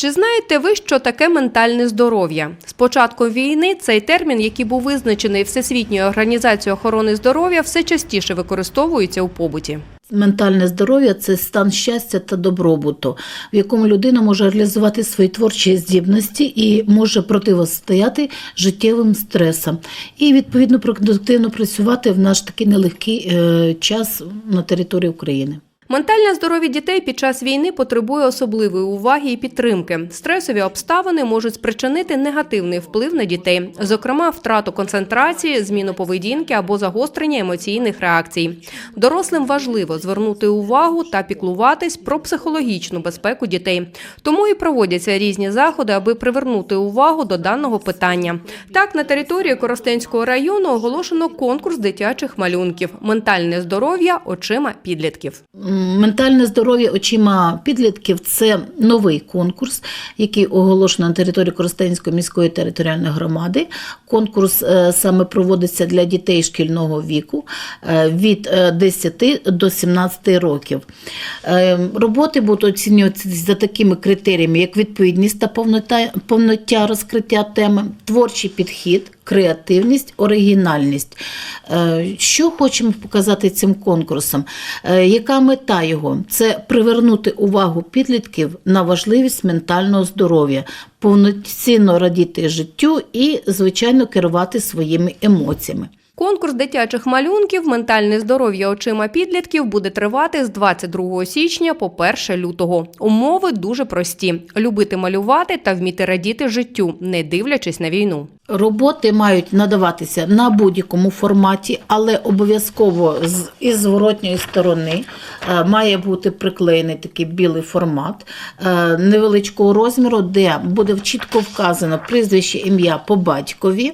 Чи знаєте ви, що таке ментальне здоров'я? З початком війни цей термін, який був визначений Всесвітньою організацією охорони здоров'я, все частіше використовується у побуті. Ментальне здоров'я це стан щастя та добробуту, в якому людина може реалізувати свої творчі здібності і може противостояти життєвим стресам, і відповідно продуктивно працювати в наш такий нелегкий е, час на території України. Ментальне здоров'я дітей під час війни потребує особливої уваги і підтримки. Стресові обставини можуть спричинити негативний вплив на дітей, зокрема втрату концентрації, зміну поведінки або загострення емоційних реакцій. Дорослим важливо звернути увагу та піклуватись про психологічну безпеку дітей. Тому і проводяться різні заходи, аби привернути увагу до даного питання. Так, на території Коростенського району оголошено конкурс дитячих малюнків Ментальне здоров'я очима підлітків. Ментальне здоров'я очима підлітків це новий конкурс, який оголошено на території Коростенської міської територіальної громади. Конкурс е, саме проводиться для дітей шкільного віку е, від е, 10 до 17 років. Е, Роботи будуть оцінюватися за такими критеріями, як відповідність та повнота, повноття розкриття теми, творчий підхід. Креативність, оригінальність. Е, Що хочемо показати цим конкурсом? Е, Яка мета його? Це привернути увагу підлітків на важливість ментального здоров'я, повноцінно радіти життю і, звичайно, керувати своїми емоціями. Конкурс дитячих малюнків Ментальне здоров'я очима підлітків буде тривати з 22 січня по 1 лютого. Умови дуже прості: любити малювати та вміти радіти життю, не дивлячись на війну. Роботи мають надаватися на будь-якому форматі, але обов'язково з із зворотньої сторони е, має бути приклеєний такий білий формат е, невеличкого розміру, де буде чітко вказано прізвище ім'я по батькові.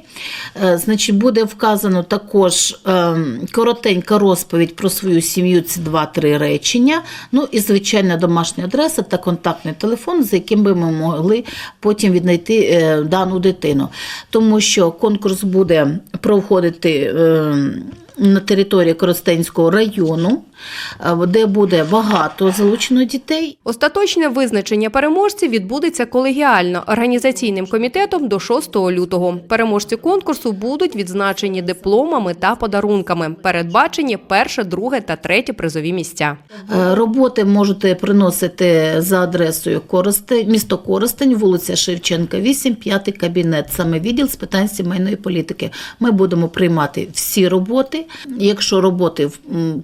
Е, Значить, буде вказано також коротенька розповідь про свою сім'ю. Це 2-3 речення. Ну і звичайна домашня адреса та контактний телефон, за яким би ми могли потім віднайти дану дитину. Тому що конкурс буде проходити е, на території Коростенського району, де буде багато залучено дітей. Остаточне визначення переможців відбудеться колегіально організаційним комітетом до 6 лютого. Переможці конкурсу будуть відзначені дипломами та подарунками. Передбачені перше, друге та третє призові місця. Е, Роботи можете приносити за адресою Коростень, місто Коростень, вулиця Шевченка, 8, 5 кабінет, саме відділ з питань сімейної політики. Ми будемо приймати всі роботи. Якщо роботи м,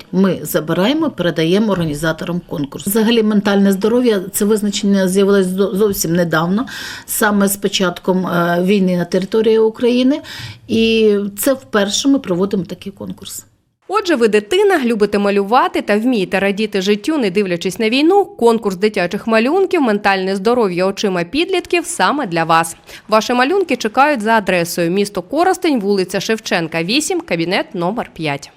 підходять, ми забираємо, передаємо організаторам конкурсу. Взагалі, ментальне здоров'я це визначення з'явилось зовсім недавно, саме з початком е, війни на території України. І це вперше ми проводимо такий конкурс. Отже, ви дитина, любите малювати та вмієте радіти життю, не дивлячись на війну. Конкурс дитячих малюнків, ментальне здоров'я очима підлітків саме для вас. Ваші малюнки чекають за адресою місто Коростень, вулиця Шевченка, 8, кабінет номер 5.